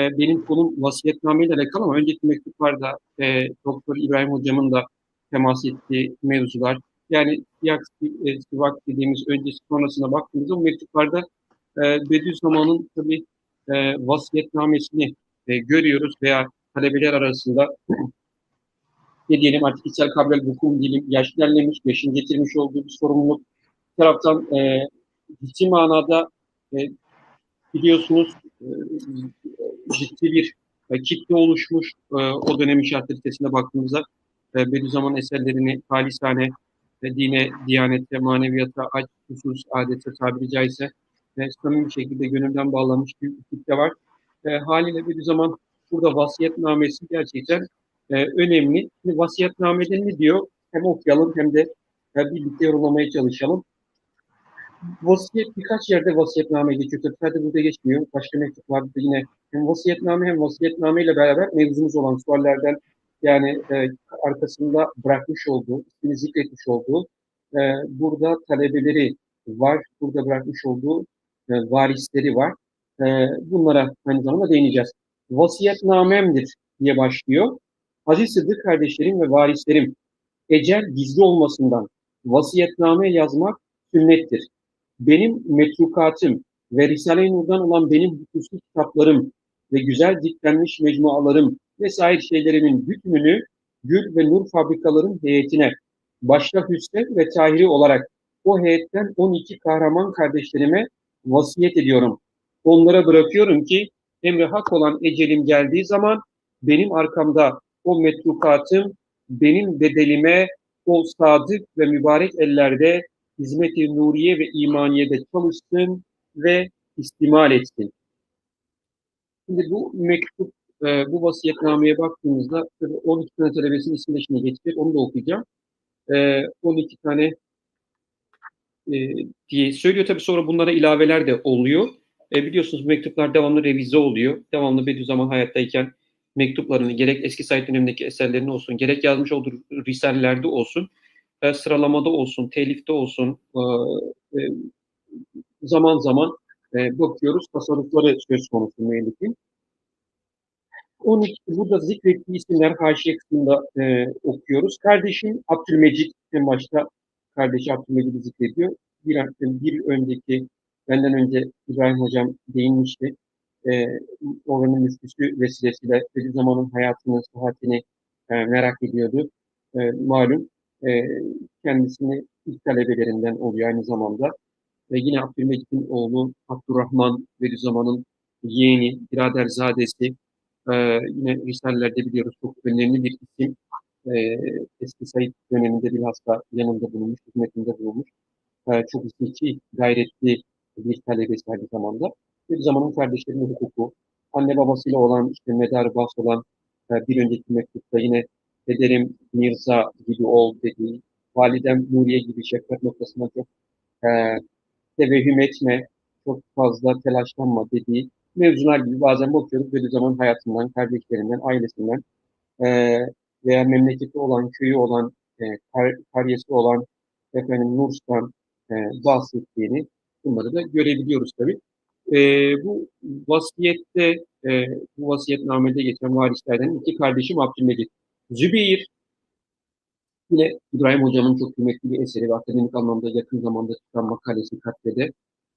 e, benim konum vasiyetname ile alakalı ama önceki mektuplarda e, Doktor İbrahim Hocam'ın da temas ettiği mevzular. Yani Siyak e, Sivak dediğimiz öncesi sonrasına baktığımızda bu mektuplarda e, Bediüzzaman'ın tabii e, vasiyetnamesini e, görüyoruz veya talebeler arasında ne diyelim artık içsel kabrel hukum diyelim yaş yaşın getirmiş olduğu bir sorumluluk. Bir taraftan e, ciddi manada e, biliyorsunuz e, ciddi bir e, kitle oluşmuş. E, o dönemin şartları baktığımızda e, Bediüzzaman eserlerini halisane ve dine, diyanete, maneviyata, aç, husus, adete tabiri caizse e, samimi bir şekilde gönülden bağlanmış bir kitle var. E, haliyle Bediüzzaman burada vasiyetnamesi gerçekten e, önemli. Şimdi vasiyetnamede ne diyor? Hem okuyalım hem de e, birlikte yorumlamaya çalışalım. Vasiyet birkaç yerde vasiyetname geçiyor. Tabii burada geçmiyor. Başka mektuplarda yine hem vasiyetname hem vasiyetname ile beraber mevzumuz olan suallerden yani e, arkasında bırakmış olduğu, ismini zikretmiş olduğu e, burada talebeleri var, burada bırakmış olduğu e, varisleri var. E, bunlara aynı zamanda değineceğiz. Vasiyetnamemdir diye başlıyor. Aziz Sıddık kardeşlerim ve varislerim, ecel gizli olmasından vasiyetname yazmak sünnettir. Benim metrukatım ve Risale-i Nur'dan olan benim hususi kitaplarım ve güzel diklenmiş mecmualarım vesaire şeylerimin bütününü Gül ve Nur fabrikaların heyetine, başta Hüsrev ve Tahiri olarak o heyetten 12 kahraman kardeşlerime vasiyet ediyorum. Onlara bırakıyorum ki emri hak olan ecelim geldiği zaman benim arkamda o metrukatım benim bedelime o sadık ve mübarek ellerde hizmet-i nuriye ve imaniyede çalışsın ve istimal etsin. Şimdi bu mektup, e, bu vasiyetnameye baktığımızda 12 tane talebesinin isimleri şimdi geçecek, onu da okuyacağım. E, 12 tane e, diye söylüyor. Tabii sonra bunlara ilaveler de oluyor. E, biliyorsunuz mektuplar devamlı revize oluyor. Devamlı Bediüzzaman hayattayken mektuplarını gerek eski Said dönemindeki eserlerini olsun, gerek yazmış olduğu risalelerde olsun, e, sıralamada olsun, telifte olsun e, e, zaman zaman e, bakıyoruz tasarrufları söz konusu müellifin. 12 burada zikrettiği isimler haşiye kısmında e, okuyoruz. Kardeşim Abdülmecit en başta kardeşi Abdülmecit'i zikrediyor. Bir, bir önceki benden önce İbrahim Hocam değinmişti e, oranın müftüsü vesilesiyle zamanın hayatını, sıhhatini e, merak ediyordu. E, malum e, kendisini ilk talebelerinden oluyor aynı zamanda. Ve yine Abdülmecit'in oğlu Abdurrahman Bediüzzaman'ın yeğeni, biraderzadesi. E, yine Risale'lerde biliyoruz çok önemli bir isim. E, eski Said döneminde bilhassa yanında bulunmuş, hizmetinde bulunmuş. E, çok istekli, gayretli bir talebesi aynı zamanda bir zamanın kardeşlerinin hukuku, anne babasıyla olan işte medar bahs olan e, bir önceki mektupta yine pederim Mirza gibi ol dediği, validem Nuriye gibi şefkat noktasına çok e, tevehüm etme, çok fazla telaşlanma dediği mevzular gibi bazen bakıyoruz böyle zaman hayatından, kardeşlerinden, ailesinden e, veya memleketi olan, köyü olan, e, kar, kariyesi olan efendim Nurs'tan e, bahsettiğini bunları da görebiliyoruz tabii. E, bu vasiyette, e, bu vasiyetnamede geçen varislerden iki kardeşim Abdülmecid. Zübeyir, yine İbrahim Hocam'ın çok kıymetli bir eseri ve akademik anlamda yakın zamanda çıkan makalesi katlede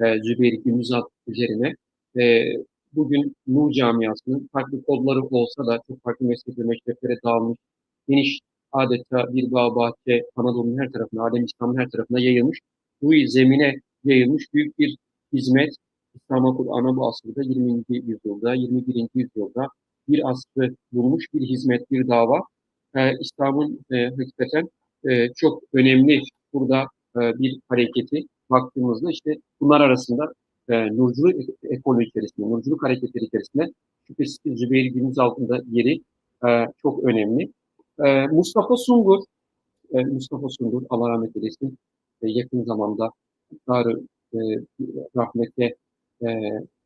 e, Zübeyir Gündüz üzerine e, bugün Nur camiasının farklı kodları olsa da çok farklı meslek ve meşreflere dağılmış, geniş adeta bir bağ bahçe Anadolu'nun her tarafına, Adem İslam'ın her tarafına yayılmış, bu zemine yayılmış büyük bir hizmet, İslam'a Kur'an'a bu asırda 20. yüzyılda, 21. yüzyılda bir asrı bulmuş bir hizmet, bir dava. Ee, İslam'ın e, hakikaten e, çok önemli burada e, bir hareketi baktığımızda işte bunlar arasında e, nurculuk ekolü içerisinde, nurculuk hareketleri içerisinde şüphesiz Zübeyir Gündüz altında yeri e, çok önemli. E, Mustafa Sungur, e, Mustafa Sungur Allah rahmet eylesin e, yakın zamanda Darı e, rahmete e,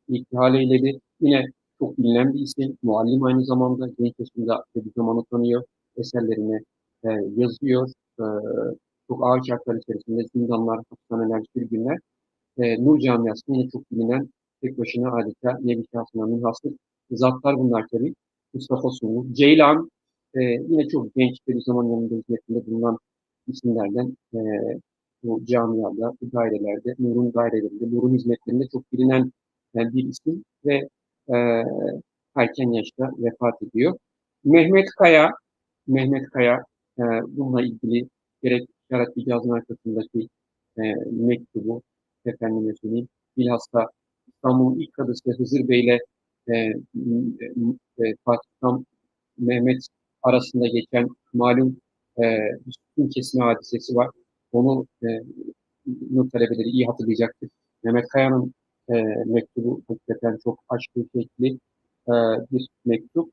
İhtihal eyledi. Yine çok bilinen bir isim. Muallim aynı zamanda genç yaşında bir zamanı tanıyor. Eserlerini e, yazıyor. E, çok ağır şartlar içerisinde zindanlar, hapishaneler, sürgünler. E, Nur Camiası'nda yine çok bilinen tek başına adeta nevi şahsına münhasır zatlar bunlar tabii. Mustafa Sulu, Ceylan, e, yine çok genç bir zaman yanında hizmetinde bulunan isimlerden e, bu camiada, bu dairelerde, Nur'un dairelerinde, Nur'un hizmetlerinde çok bilinen yani bir isim ve e, erken yaşta vefat ediyor. Mehmet Kaya, Mehmet Kaya e, bununla ilgili gerek Şarat Hicaz'ın arkasındaki e, mektubu, efendime söyleyeyim, bilhassa İstanbul'un ilk kadısı Hızır Bey'le e, e, Fatih Sultan Mehmet arasında geçen malum e, sütun kesme hadisesi var. Onu e, nur talebeleri iyi hatırlayacaktır. Mehmet Kaya'nın e, mektubu hakikaten çok aşkı şekli e, bir mektup.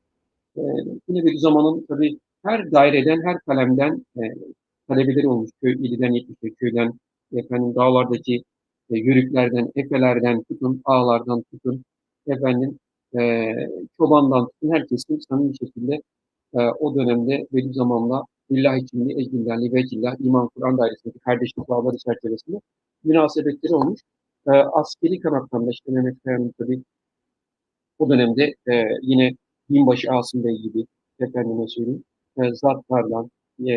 E, yine bir zamanın tabii her daireden, her kalemden e, talebeleri olmuş. Köy 7'den 70'e köyden, efendim dağlardaki e, yörüklerden, efelerden tutun, ağlardan tutun, efendim e, çobandan tutun, herkesin samimi şekilde e, o dönemde Bediüzzaman'la billah içinde ecbillah, vekillah, iman Kur'an dairesindeki kardeşlik bağları çerçevesinde münasebetleri olmuş. E, askeri kanattan da işte Mehmet Kaya'nın tabii o dönemde e, yine binbaşı Asım Bey gibi efendime söyleyeyim, e, zatlarla e,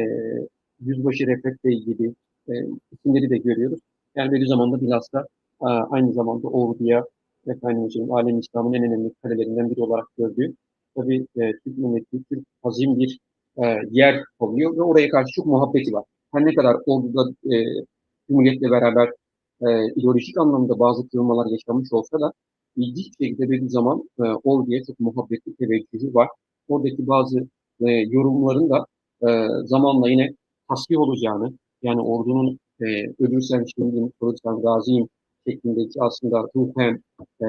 Yüzbaşı Refet Bey gibi e, isimleri de görüyoruz. Yani Bediüzzaman'da bilhassa e, aynı zamanda orduya efendim söyleyeyim, alem İslam'ın en önemli kalelerinden biri olarak gördüğü tabii e, Türk milleti, Türk hazin bir e, yer oluyor ve oraya karşı çok muhabbeti var. Her ne kadar orduda e, Cumhuriyet'le beraber e, ideolojik anlamda bazı kırılmalar yaşanmış olsa da ilginç bir şekilde bir zaman e, orduya çok muhabbetli teveccühü var. Oradaki bazı e, yorumların da e, zamanla yine tasvih olacağını, yani ordunun e, ölürsen şimdi kalırsan gaziyim şeklindeki aslında ruhen e,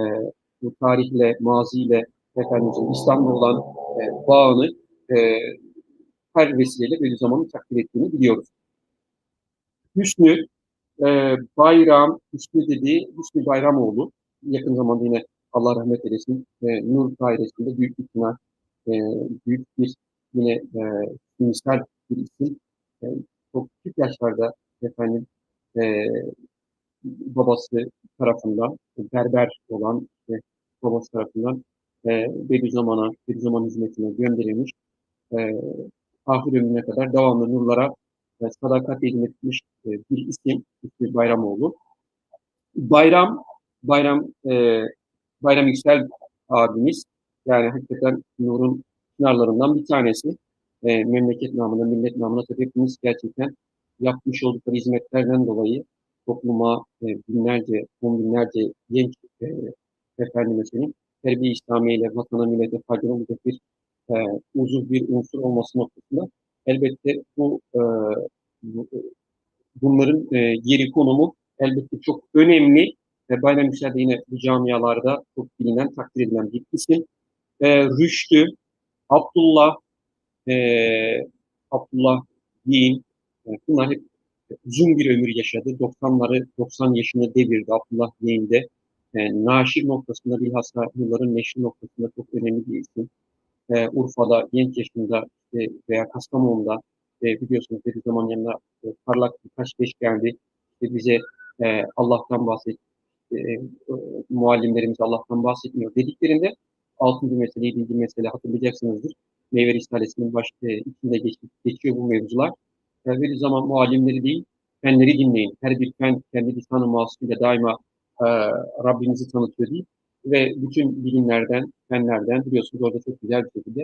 bu tarihle, maziyle, efendim İslam'la olan e, bağını e, her vesileyle Bediüzzaman'ın takdir ettiğini biliyoruz. Hüsnü e, Bayram, Hüsnü dediği Hüsnü Bayramoğlu yakın zamanda yine Allah rahmet eylesin e, Nur dairesinde büyük bir e, büyük bir yine e, misal bir isim. E, çok küçük yaşlarda efendim e, babası tarafından berber olan e, babası tarafından e, Bediüzzaman'a, Bediüzzaman hizmetine gönderilmiş. E, ahir ömrüne kadar devamlı nurlara e, sadakat hizmet etmiş e, bir isim, İsmi Bayramoğlu. Bayram, Bayram, e, Bayram Yüksel abimiz, yani hakikaten Nur'un pınarlarından bir tanesi. E, memleket namına, millet namına tabii hepimiz gerçekten yapmış oldukları hizmetlerden dolayı topluma e, binlerce, on binlerce genç e, efendime söyleyeyim, terbiye İslamiye vatana millete faydalanacak bir e, uzuv bir unsur olması noktasında elbette bu, e, bu bunların e, yeri konumu elbette çok önemli ve Bayram Yüksel de yine bu camialarda çok bilinen, takdir edilen bir isim. E, Rüştü, Abdullah, e, Abdullah Yiğin, e, bunlar hep uzun bir ömür yaşadı. 90'ları 90 yaşını devirdi Abdullah Yiğin'de. E, naşir noktasında bilhassa yılların neşri noktasında çok önemli bir isim. E, Urfa'da genç yaşında e, veya Kastamonu'da e, biliyorsunuz bir zaman yanına e, parlak birkaç beş geldi. İşte bize e, Allah'tan bahset, e, e, muallimlerimiz Allah'tan bahsetmiyor dediklerinde altıncı mesele, yedinci mesele hatırlayacaksınızdır. Meyve Risalesi'nin baş, e, içinde geç, geçiyor bu mevzular. E, bir zaman muallimleri değil, fenleri dinleyin. Her bir fen kendi lisanı masuyla daima e, Rabbimizi tanıtıyor değil. Ve bütün bilimlerden, fenlerden biliyorsunuz orada çok güzel bir şekilde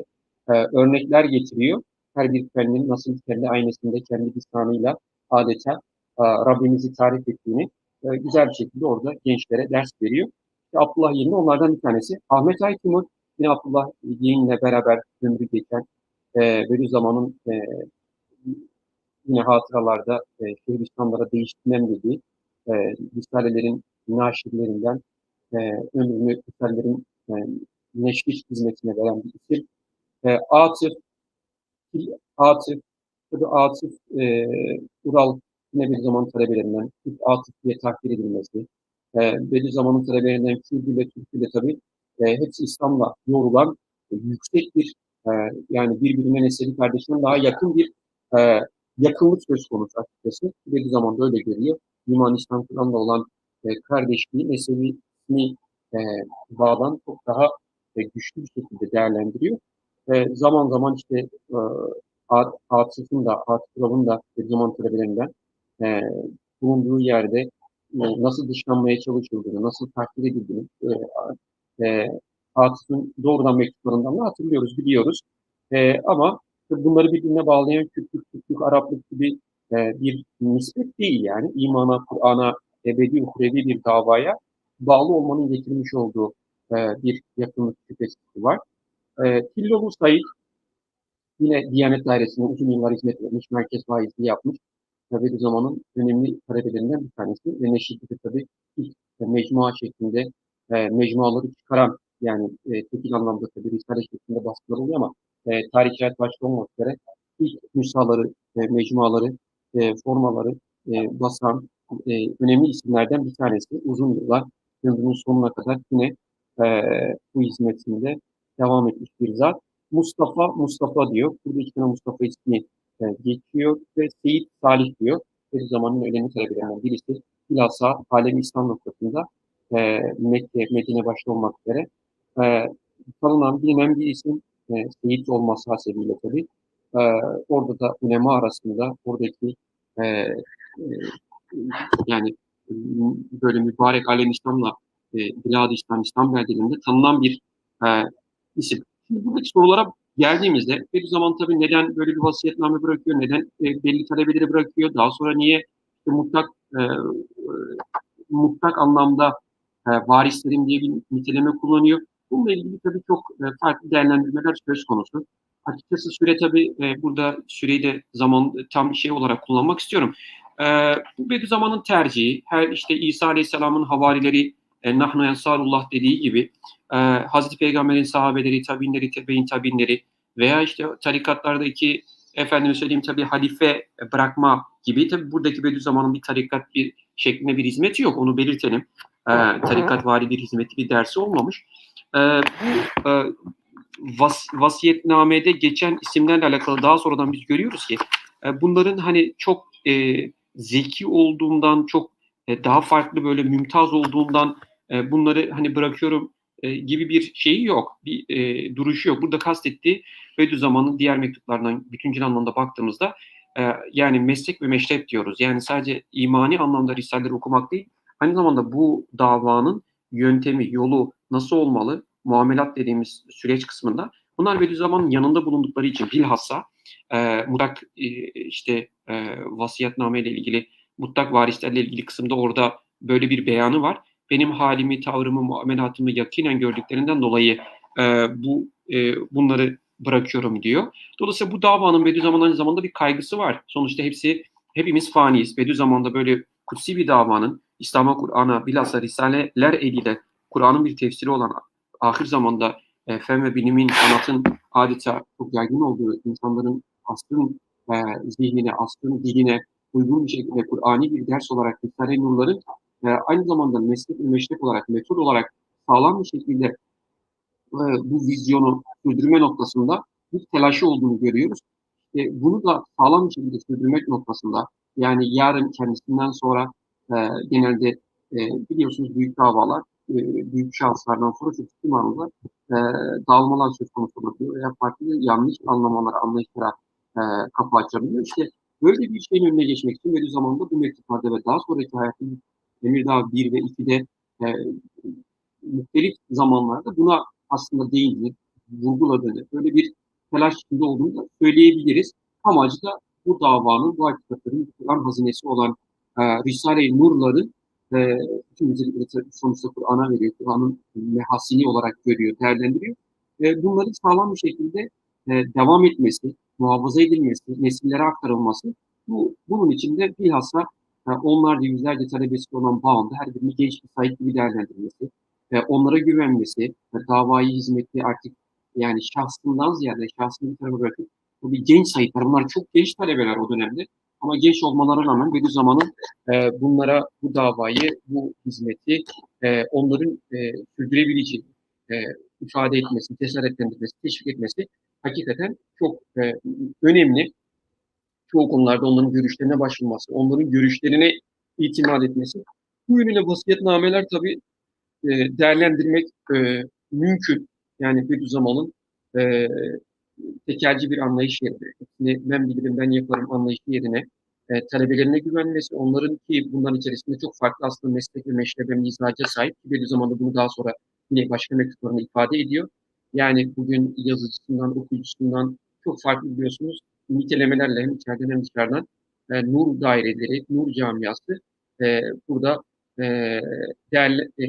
e, örnekler getiriyor. Her bir fennin nasıl kendi aynasında, kendi lisanıyla adeta e, Rabbimizi tarif ettiğini e, güzel bir şekilde orada gençlere ders veriyor. İşte Abdullah Yeğen'in onlardan bir tanesi. Ahmet Aytimur yine Abdullah Yeğen'le beraber ömrü geçen e, Bediüzzaman'ın e, yine hatıralarda e, Şehristanlara değiştirmem dediği e, Risalelerin naşirlerinden e, ömrünü Risalelerin e, neşri hizmetine veren bir isim. E, Atıf, Atıf, tabi Atıf e, Ural yine bir zaman talebelerinden ilk Atıf diye takdir edilmesi, e, Bediüzzaman'ın talebelerinden Kürdü ile Türkü ile tabi e, hepsi İslam'la yorulan e, yüksek bir e, yani birbirine neseli kardeşinden daha yakın bir e, yakınlık söz konusu açıkçası. Bir zamanda öyle görüyor. İman İslam Kur'an'la olan e, kardeşliği, mezhebi e, bağdan çok daha e, güçlü bir şekilde değerlendiriyor. E, zaman zaman işte e, Atıf'ın da, Atıf da bir zaman talebelerinden e, bulunduğu yerde nasıl dışlanmaya çalışıldığını, nasıl takdir edildiğini e, e, doğrudan mektuplarından da hatırlıyoruz, biliyoruz. E, ama bunları birbirine bağlayan Kürtlük, Türklük, Araplık gibi e, bir nispet değil yani. İmana, Kur'an'a, ebedi, uhrevi bir davaya bağlı olmanın getirmiş olduğu e, bir yakınlık şüphesi var. E, Tillolu Said yine Diyanet Dairesi'ne uzun yıllar hizmet vermiş, merkez vaizliği yapmış. Tabi zamanın önemli talebelerinden bir tanesi ve Neşit'te tabi ilk e, mecmua şeklinde e, mecmuaları çıkaran yani e, tekil anlamda tabi Risale şeklinde baskılar oluyor ama e, tarihçiler başta olmak üzere ilk müsaları, e, mecmuaları, e, formaları e, basan e, önemli isimlerden bir tanesi. Uzun yıllar ömrünün sonuna kadar yine e, bu hizmetinde devam etmiş bir zat. Mustafa, Mustafa diyor. Burada iki tane Mustafa ismi geçiyor ve Seyit Salih diyor. Bir zamanın önemli talebelerinden birisi. Bilhassa alem İslam noktasında e, Mekke, Medine başta olmak üzere e, tanınan, bilinen bir isim e, Seyit olması hasebiyle tabii. E, orada da ulema arasında oradaki e, e, yani böyle mübarek alem İslam'la e, Bilad-ı İslam, İslam beldelerinde tanınan bir e, isim. Şimdi buradaki sorulara geldiğimizde bir zaman tabii neden böyle bir vasiyetname bırakıyor, neden e, belli talebeleri bırakıyor, daha sonra niye işte mutlak e, e, mutlak anlamda e, varislerim diye bir niteleme kullanıyor. Bununla ilgili tabii çok e, farklı değerlendirmeler söz konusu. Açıkçası süre tabii e, burada süreyi de zaman tam şey olarak kullanmak istiyorum. E, bu Bediüzzaman'ın tercihi, her işte İsa Aleyhisselam'ın havarileri e, Nahnu Ensarullah dediği gibi e, Hazreti Peygamber'in sahabeleri, tabinleri, tebeyin tabinleri veya işte tarikatlardaki efendim söyleyeyim tabii halife bırakma gibi tabii buradaki Bediüzzaman'ın bir tarikat bir şeklinde bir hizmeti yok onu belirtelim. E, tarikat vari bir hizmeti bir dersi olmamış. E, bu e, vas, vasiyetnamede geçen isimlerle alakalı daha sonradan biz görüyoruz ki e, bunların hani çok e, zeki olduğundan çok e, daha farklı böyle mümtaz olduğundan e, bunları hani bırakıyorum e, gibi bir şeyi yok. Bir e, duruşu yok. Burada kastettiği Bediüzzaman'ın diğer mektuplarından bütüncül anlamda baktığımızda e, yani meslek ve meşrep diyoruz. Yani sadece imani anlamda risaleleri okumak değil, aynı zamanda bu davanın yöntemi, yolu nasıl olmalı, muamelat dediğimiz süreç kısmında bunlar Bediüzzaman'ın yanında bulundukları için bilhassa e, mutlak e, işte e, vasiyetname ile ilgili mutlak varislerle ilgili kısımda orada böyle bir beyanı var benim halimi, tavrımı, muamelatımı yakinen gördüklerinden dolayı e, bu e, bunları bırakıyorum diyor. Dolayısıyla bu davanın Bediüzzaman aynı zamanda bir kaygısı var. Sonuçta hepsi hepimiz faniyiz. Bediüzzaman'da böyle kutsi bir davanın İslam'a, Kur'an'a, bilhassa Risaleler eliyle Kur'an'ın bir tefsiri olan ahir zamanda e, fen ve bilimin, sanatın adeta çok yaygın olduğu insanların asrın e, zihnine, asrın diline uygun bir şekilde Kur'ani bir ders olarak Risale-i Nurların e, aynı zamanda meslek ve meşrep olarak, metod olarak sağlam bir şekilde e, bu vizyonu sürdürme noktasında bir telaşı olduğunu görüyoruz. E, bunu da sağlam bir şekilde sürdürmek noktasında yani yarın kendisinden sonra e, genelde e, biliyorsunuz büyük davalar, e, büyük şahıslardan sonra çok ciddi manada e, dağılmalar söz konusu olabiliyor veya farklı yanlış anlamalara, anlayışlara e, kapı açabiliyor. İşte böyle bir şeyin önüne geçmek için bir zamanda bu mektuplarda ve daha sonraki hayatın Emirdağ 1 ve 2'de e, muhtelif zamanlarda buna aslında değindi, vurguladığını, böyle bir telaş içinde olduğunu da söyleyebiliriz. Amacı da bu davanın, bu hakikatlerin Kur'an hazinesi olan e, Risale-i Nur'ların e, bütün sonuçta Kur'an'a veriyor, Kur'an'ın mehasini olarak görüyor, değerlendiriyor. E, bunların sağlam bir şekilde e, devam etmesi, muhafaza edilmesi, nesillere aktarılması, bu, bunun içinde bilhassa yani onlarca yüzlerce talebesi olan bağında her birini genç bir sahip gibi değerlendirmesi, e, onlara güvenmesi, e, davayı hizmeti artık yani şahsından ziyade şahsını bir tarafa bırakıp bu bir genç sayıklar. Bunlar çok genç talebeler o dönemde. Ama genç olmalarına rağmen Bediüzzaman'ın e, bunlara bu davayı, bu hizmeti e, onların e, sürdürebileceği e, ifade etmesi, cesaretlendirmesi, teşvik etmesi hakikaten çok e, önemli çoğu konularda onların görüşlerine başvurması, onların görüşlerine itimat etmesi. Bu yönüyle vasiyetnameler tabii e, değerlendirmek e, mümkün. Yani Bediüzzaman'ın e, tekelci bir anlayış yerine, hepsini ben bilirim ben yaparım anlayışı yerine e, talebelerine güvenmesi, onların ki bunların içerisinde çok farklı aslında meslek ve meşrebe mizaca sahip. Bediüzzaman da bunu daha sonra yine başka mektuplarında ifade ediyor. Yani bugün yazıcısından, okuyucusundan çok farklı biliyorsunuz nitelemelerle hem içeriden hem dışarıdan e, nur daireleri, nur camiası e, burada e, değerli, e,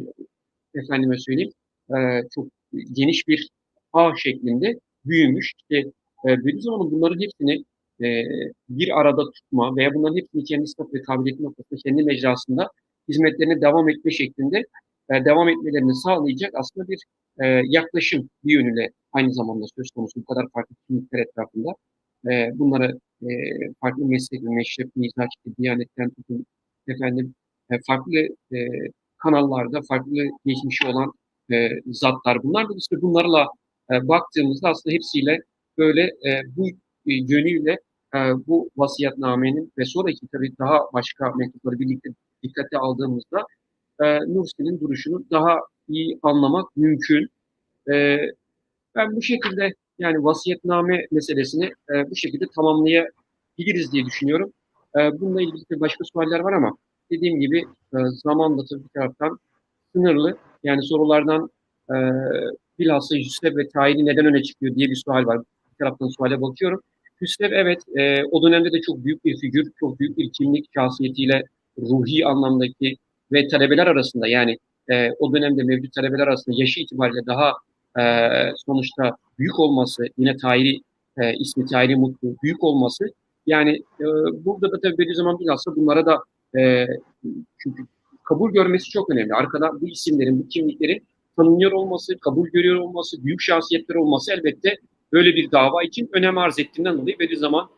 efendime söyleyeyim e, çok geniş bir ağ şeklinde büyümüş. İşte e, Bediüzzaman'ın bunların hepsini e, bir arada tutma veya bunların hepsini kendi sıfat ve kabiliyeti noktasında kendi mecrasında hizmetlerine devam etme şeklinde e, devam etmelerini sağlayacak aslında bir e, yaklaşım bir yönüyle aynı zamanda söz konusu bu kadar farklı kimlikler etrafında. E, bunları e, farklı meslek ve meşrep, mizaç, diyanetten tutun, efendim e, farklı e, kanallarda farklı geçmişi olan e, zatlar bunlar da işte bunlarla e, baktığımızda aslında hepsiyle böyle e, bu e, yönüyle e, bu vasiyetnamenin ve sonraki tabii daha başka mektupları birlikte dikkate aldığımızda e, Nursi'nin duruşunu daha iyi anlamak mümkün. E, ben bu şekilde yani vasiyetname meselesini e, bu şekilde tamamlayabiliriz diye düşünüyorum. E, bununla ilgili başka sualler var ama dediğim gibi e, zaman da tabii bir taraftan sınırlı. Yani sorulardan e, bilhassa Hüsrev ve tayini neden öne çıkıyor diye bir sual var. Bir taraftan suale bakıyorum. Hüsrev evet e, o dönemde de çok büyük bir figür, çok büyük bir kimlik şahsiyetiyle ruhi anlamdaki ve talebeler arasında yani e, o dönemde mevcut talebeler arasında yaşı itibariyle daha e, sonuçta büyük olması, yine Tahiri e, ismi Tahiri Mutlu büyük olması yani e, burada da tabii Bediüzzaman bilhassa bunlara da e, çünkü kabul görmesi çok önemli. Arkada bu isimlerin, bu kimliklerin tanınıyor olması, kabul görüyor olması, büyük şahsiyetler olması elbette böyle bir dava için önem arz ettiğinden dolayı Bediüzzaman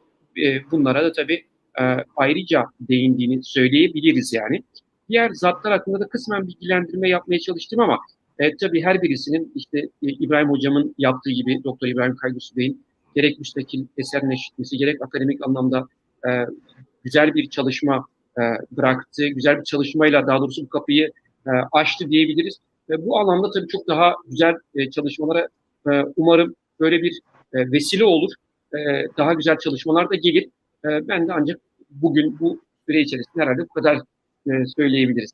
e, bunlara da tabii e, ayrıca değindiğini söyleyebiliriz yani. Diğer zatlar hakkında da kısmen bilgilendirme yapmaya çalıştım ama e, tabii her birisinin işte e, İbrahim Hocam'ın yaptığı gibi Doktor İbrahim Kaygusu Bey'in gerek müstakil eser neşretmesi gerek akademik anlamda e, güzel bir çalışma e, bıraktı. Güzel bir çalışmayla daha doğrusu bu kapıyı e, açtı diyebiliriz. Ve bu alanda tabii çok daha güzel e, çalışmalara e, umarım böyle bir e, vesile olur. E, daha güzel çalışmalar da gelir. E, ben de ancak bugün bu süre içerisinde herhalde bu kadar e, söyleyebiliriz.